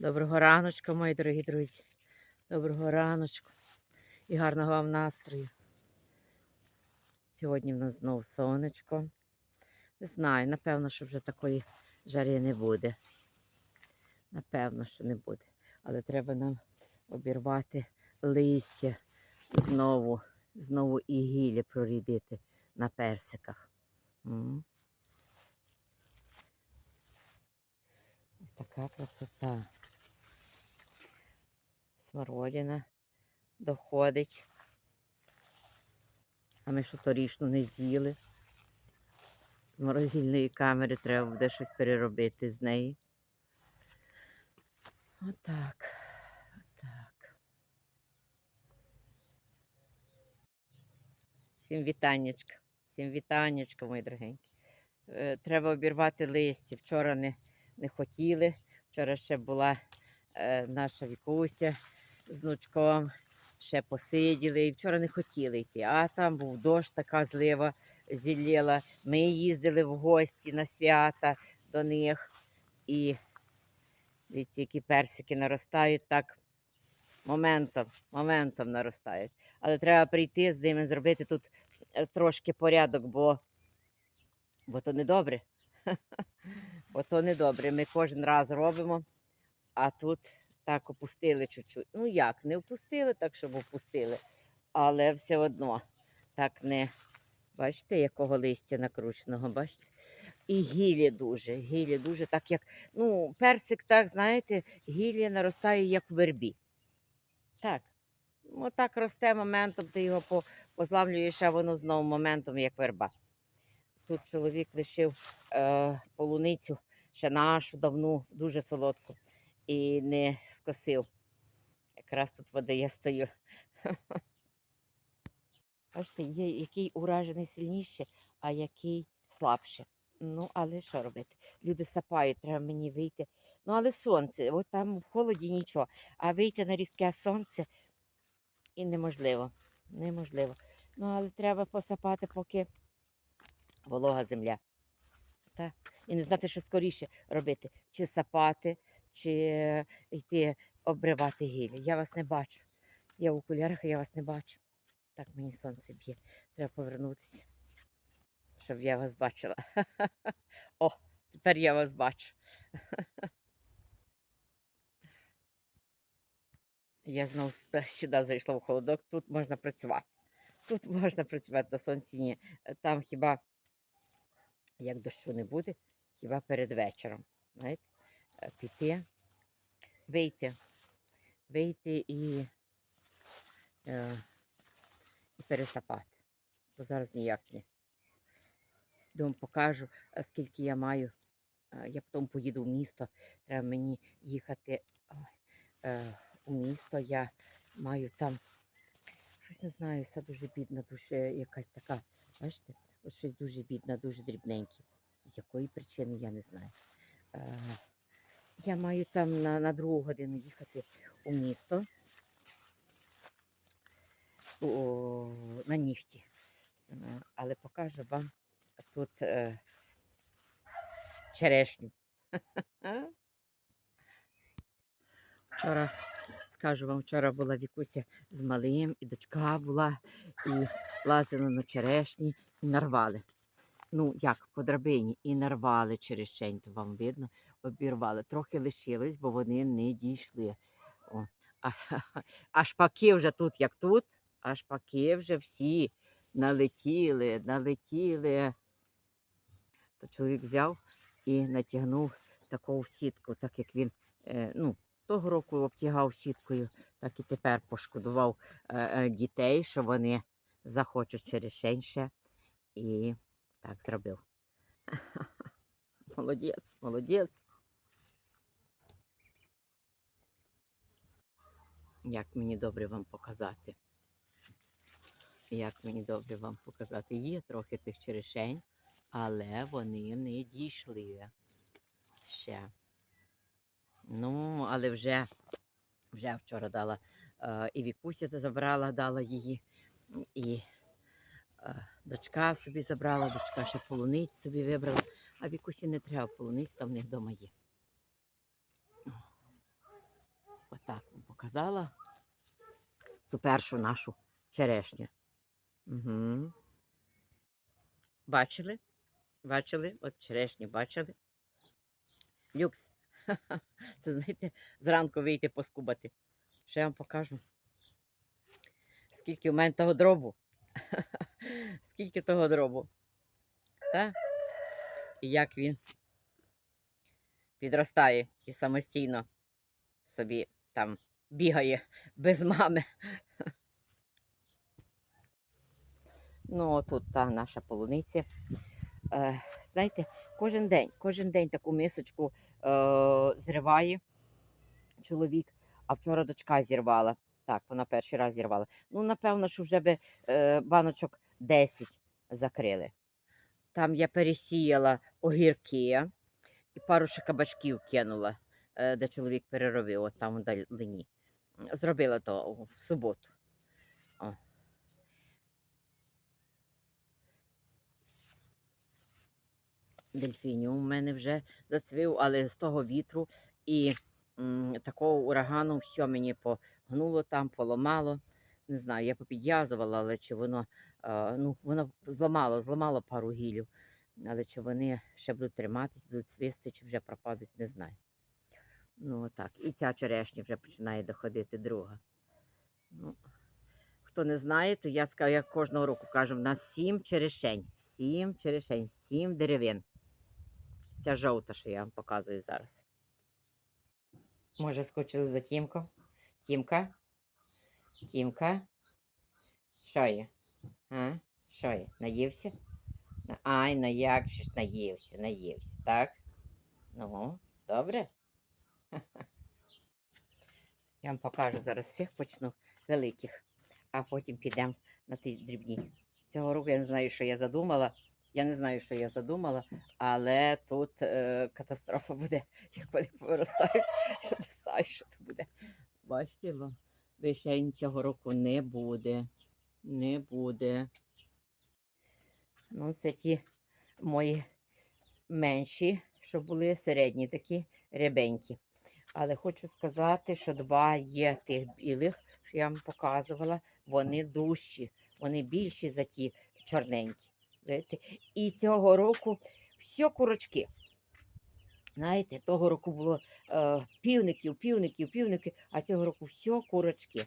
Доброго раночку, мої дорогі друзі. Доброго раночку і гарного вам настрою. Сьогодні в нас знову сонечко. Не знаю, напевно, що вже такої жари не буде. Напевно, що не буде. Але треба нам обірвати листя знову, знову і гілля прорідити на персиках. Така красота. Смородина доходить. А ми що торішну не з'їли. З морозильної камери треба буде щось переробити з неї. Отак. Отак. Всім вітаннячка. Всім вітаннячка, мої дорогенькі. Е, Треба обірвати листя. Вчора не, не хотіли. Вчора ще була е, наша Вікуся з. Ще посиділи. І вчора не хотіли йти. А там був дощ, така злива зілєла. Ми їздили в гості на свята до них. І дивіться, які персики наростають так моментом, моментом наростають. Але треба прийти з ними, зробити тут е, трошки порядок, бо, бо то не добре. Бо то не добре. Ми кожен раз робимо, а тут так опустили чуть-чуть. Ну як, не опустили, так щоб опустили, але все одно так не. Бачите, якого листя накрученого, бачите? І гілі дуже, гілі дуже, так як, ну, персик, так, знаєте, гілля наростає, як в вербі. Так. Отак росте моментом, ти його по- позламлюєш, а воно знову моментом, як верба. Тут чоловік лишив е, полуницю, ще нашу давну, дуже солодку, і не скосив. Якраз тут води я стою. Бачите, є який уражений сильніше, а який слабше. Ну, але що робити? Люди сапають, треба мені вийти. Ну, але сонце, от там в холоді нічого. А вийти на різке сонце і неможливо. Неможливо. Ну, але треба посапати, поки волога земля. Так? І не знати, що скоріше робити. Чи сапати, чи е, йти обривати гілля. Я вас не бачу. Я в окулярах, я вас не бачу. Так мені сонце б'є. Треба повернутися, щоб я вас бачила. О, тепер я вас бачу. Я знову сюди- сюди зайшла в холодок. Тут можна працювати. Тут можна працювати на сонці. Ні. Е, Там хіба, як дощу не буде, хіба перед вечором. Знаєте, е, піти, вийти, вийти і, е, і пересапати. Бо зараз ніяк не. Думаю, покажу, е, скільки я маю. Е, Я потім поїду в місто. Треба мені їхати е, у місто. Я маю там щось не знаю, все дуже бідна, дуже якась така. Бачите, ось щось дуже бідна, дуже дрібненьке. З якої причини я не знаю. Е, я маю там на, на другу годину їхати у місто у, на нігті. Але покажу вам тут е, черешню. Вчора, скажу вам, вчора була Вікуся з малим, і дочка була, і лазили на черешні і нарвали. Ну, як по драбині, і нарвали черешень, то вам видно, обірвали. Трохи лишилось, бо вони не дійшли. О, а, а шпаки вже тут, як тут, а шпаки вже всі налетіли, налетіли. То чоловік взяв і натягнув таку сітку, так як він е, ну, того року обтягав сіткою, так і тепер пошкодував е, е, дітей, що вони захочуть черешень ще. І так зробив. Молодець, молодець. Як мені добре вам показати. Як мені добре вам показати. Є трохи тих черешень, але вони не дійшли ще. Ну, але вже, вже вчора дала е, і Вікуся забрала, дала її, і дочка собі забрала, дочка ще полуниць собі вибрала, а Вікусі не треба полуниць, там в них вдома є. Отак вам показала ту першу нашу черешню. Угу. Бачили? Бачили? От черешню бачили? Люкс. Це, знаєте, зранку вийти поскубати. Ще я вам покажу. Скільки у мене того дробу. Скільки того дробу. Та? І як він підростає і самостійно собі там бігає без мами. Ну, тут та наша полуниця. Е, знаєте, кожен день, кожен день таку мисочку е, зриває чоловік, а вчора дочка зірвала. Так, вона перший раз зірвала. Ну, напевно, що вже би е, баночок 10 закрили. Там я пересіяла огірки і пару ще кабачків кинула, е, де чоловік переробив, от там вдалині. Зробила то в суботу. О. Дельфініум у мене вже зацвів, але з того вітру і такого урагану все мені погнуло там, поламало. Не знаю, я попідв'язувала, але чи воно, ну, воно зламало, зламало пару гілів. Але чи вони ще будуть триматись, будуть свисти, чи вже пропадуть, не знаю. Ну, отак. І ця черешня вже починає доходити друга. Ну, хто не знає, то я скажу, як кожного року кажу, в нас сім черешень. Сім черешень, сім деревин. Ця жовта, що я вам показую зараз. Може, скочили за Тімком? Тімка? Тімка? Що є? А? Що є? Наївся? Ай, на як же ж наївся, наївся, так? Ну, добре. Я вам покажу зараз всіх почну великих, а потім підемо на ті дрібні. Цього року я не знаю, що я задумала. Я не знаю, що я задумала, але тут е, катастрофа буде, як вони повиростають. Я не знаю, що це буде. Бачите, вам, вишень цього року не буде. Не буде. Ну, це ті мої менші, що були середні такі рябенькі. Але хочу сказати, що два є тих білих, що я вам показувала, вони дужчі, вони більші за ті чорненькі. Знаєте? І цього року все курочки. Знаєте, того року було е, півників, півників, півники, а цього року все курочки.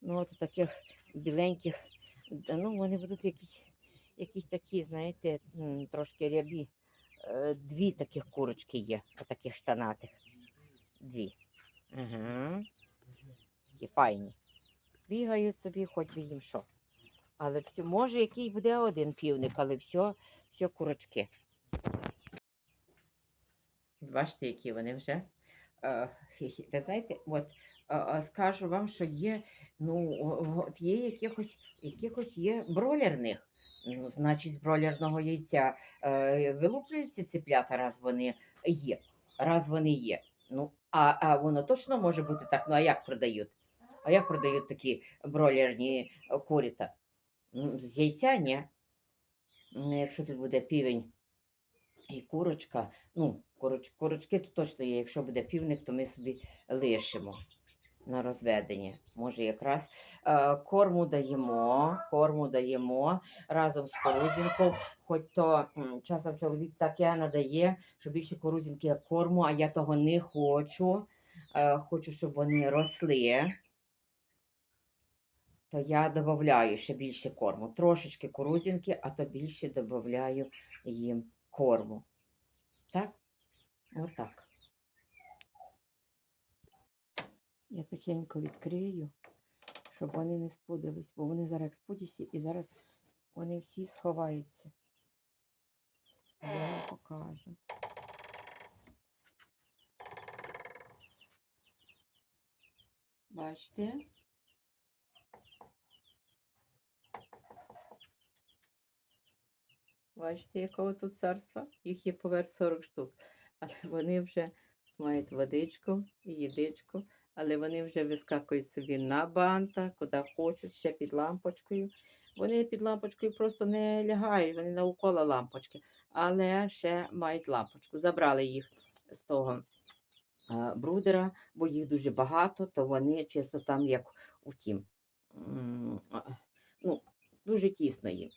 Ну, от таких біленьких, ну, вони будуть якісь, якісь такі, знаєте, трошки рябі. Е, дві таких курочки є, таких штанатих. Дві. Ага. Такі файні. Бігають собі, хоч би їм що. Але все, може, який буде один півник, але все, все курочки. Бачите, які вони вже. Е. Ви знаєте, от скажу вам, що є, ну, от є якихось, якихось є бролерних. Ну, значить, з бролерного яйця е, вилуплюються ціплята, раз вони є. Раз вони є. Ну, а, а воно точно може бути так. Ну, а як продають? А як продають такі бролерні е, куріта? Ну, яйця ні. Ну, якщо тут буде півень і курочка, ну, куроч, курочки то точно є. Якщо буде півник, то ми собі лишимо на розведення. Може, якраз е, корму даємо, корму даємо разом з корузінкою. Хоч то часом чоловік таке надає, що більше корузінки корму, а я того не хочу. Е, хочу, щоб вони росли. То я додаю ще більше корму. Трошечки кукурудзинки, а то більше додаю їм корму. Так? Отак. Я тихенько відкрию, щоб вони не спудились, бо вони зараз спудяться і зараз вони всі сховаються. Я вам покажу. Бачите? Бачите, якого тут царства? Їх є поверх 40 штук. Але вони вже мають водичку і їдичку, але вони вже вискакують собі на банта, куди хочуть, ще під лампочкою. Вони під лампочкою просто не лягають, вони навколо лампочки, але ще мають лампочку. Забрали їх з того брудера, бо їх дуже багато, то вони чисто там, як у тім. Ну, дуже тісно їм.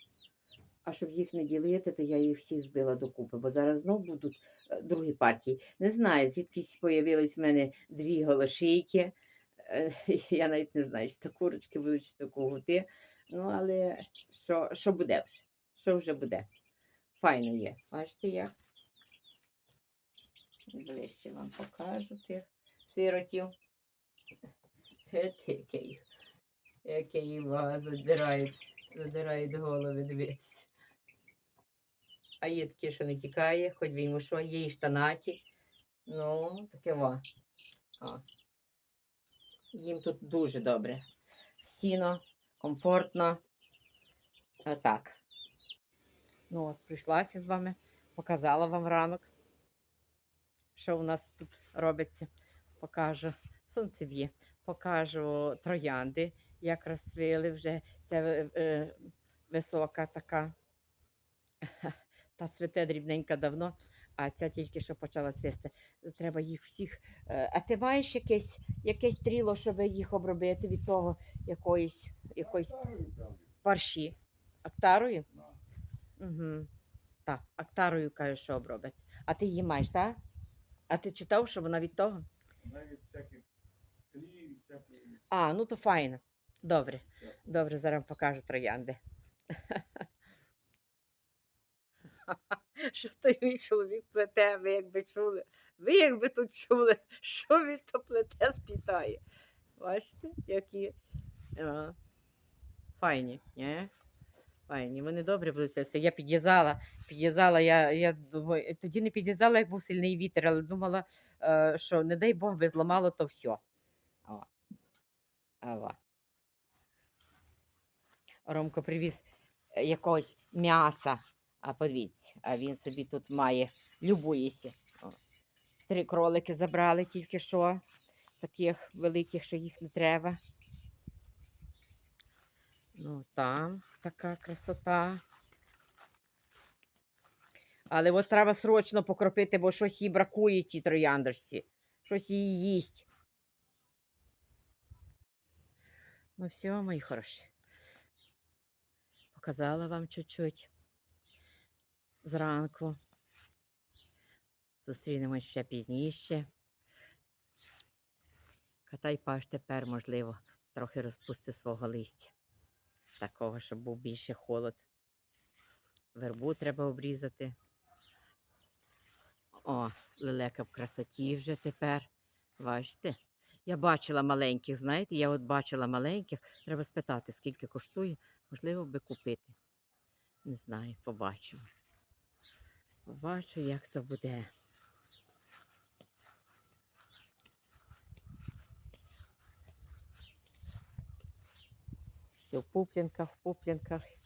А щоб їх не ділити, то я їх всі збила докупи, бо зараз знов будуть е, другі партії. Не знаю, звідкись появились в мене дві голошийки. Е, Я навіть не знаю, чи то курочки будуть, чи то когути. Ну, але що, що буде вже? Що вже буде? Файно є. Бачите як? Ближче вам покажу тих сиротів. Який, який вас задирають, задирають голови, дивіться. А є таке, що не тікає, хоч він йому що, є і штанаті. Ну, таке во. О. Їм тут дуже добре. Сіно, комфортно. Так. Ну от, прийшлася з вами, показала вам ранок, що у нас тут робиться. Покажу сонцев'є, покажу троянди, як розцвіли вже. Це е, е, висока така. Та цвіте дрібненька давно, а ця тільки що почала цвісти. Треба їх всіх. е, А ти маєш якесь, якесь тріло, щоб їх обробити від того якоїсь, якоїсь парші? Актарою? Угу. Так, актарою кажеш, що обробить. А ти її маєш, так? А ти читав, що вона від того? Навіть всяких. А, ну то файно. Добре. Добре, зараз покажу троянди. Що той мій чоловік плете, ви якби чули. Ви якби тут чули, що він то плете спітає. Бачите, які а, файні, ні? Файні, вони добре будуть цвісти. Я підв'язала, підв'язала, я, я думаю, тоді не підв'язала, як був сильний вітер, але думала, е, що не дай Бог би зламало, то все. О. Ава. Ромко привіз е, якогось м'яса. А подивіться, а він собі тут має, любується. Три кролики забрали тільки що, таких великих, що їх не треба. Ну, там така красота. Але от треба срочно покропити, бо щось їй бракує тій трояндочці. Щось їй їсть. Ну все, мої хороші. Показала вам чуть-чуть зранку. Зустрінемось ще пізніше. Катай паш тепер, можливо, трохи розпусти свого листя. Такого, щоб був більше холод. Вербу треба обрізати. О, лелека в красоті вже тепер. Бачите? Я бачила маленьких, знаєте, я от бачила маленьких. Треба спитати, скільки коштує. Можливо, би купити. Не знаю, побачимо. Побачу, як то буде. Все в пуплінках, в пуплінках.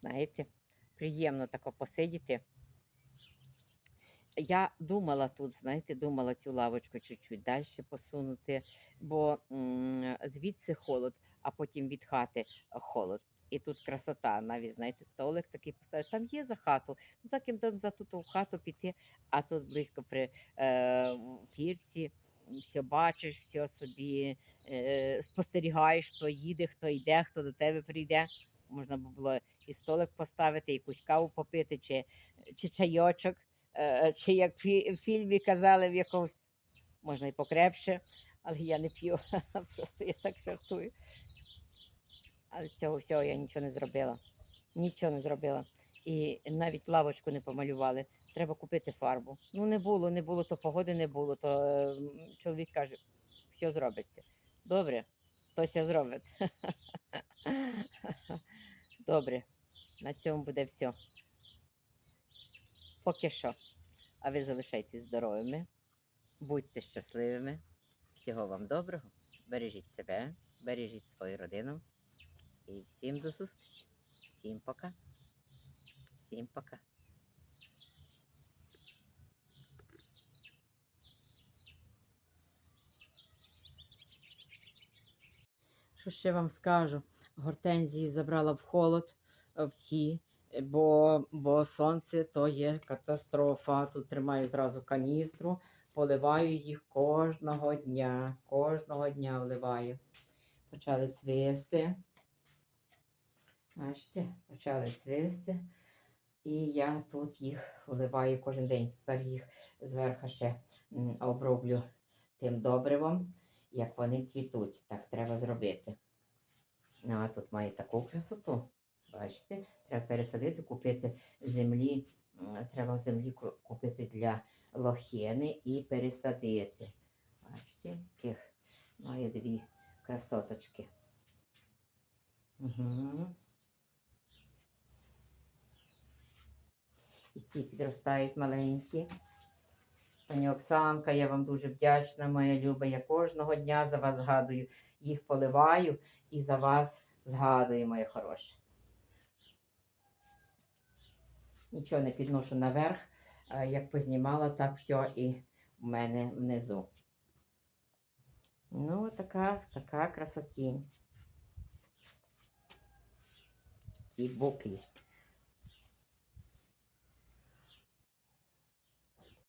Знаєте, приємно тако посидіти. Я думала тут, знаєте, думала цю лавочку чуть-чуть далі посунути, бо звідси холод, а потім від хати холод. І тут красота, навіть, знаєте, столик такий поставити. Там є за хату, ну так їм там за ту в хату піти, а тут близько при е, фірці, все бачиш, все собі е, спостерігаєш, хто їде, хто йде, хто до тебе прийде. Можна було і столик поставити, якусь каву попити, чи, чи чайочок, е, чи як в фільмі казали в якомусь, можна і покрепше, але я не п'ю, просто я так жартую. Але цього всього я нічого не зробила. Нічого не зробила. І навіть лавочку не помалювали. Треба купити фарбу. Ну не було, не було, то погоди не було, то е, чоловік каже, все зробиться. Добре, хтось зробить. Добре, на цьому буде все. Поки що. А ви залишайтесь здоровими, будьте щасливими. Всього вам доброго. Бережіть себе, бережіть свою родину. І всім до зустрічі. Всім пока. Всім пока. Що ще вам скажу? Гортензії забрала в холод е, в ті, е, бо, бо сонце то є катастрофа. Тут тримаю зразу каністру, поливаю їх кожного дня. Кожного дня вливаю. Почали цвісти. Бачите, почали цвісти. І я тут їх вливаю кожен день. Тепер їх зверху ще оброблю тим добривом, як вони цвітуть. Так треба зробити. Ну, а тут має таку красоту. Бачите, треба пересадити, купити землі. Треба землі купити для лохини і пересадити. Бачите, таких має дві красоточки. Угу. І ці підростають маленькі. Пані Оксанка, я вам дуже вдячна, моя люба. Я кожного дня за вас згадую. Їх поливаю і за вас згадую, моє хороше. Нічого не підношу наверх. Е, Як познімала, так все і в мене внизу. Ну, така, така красотінь. І буклі.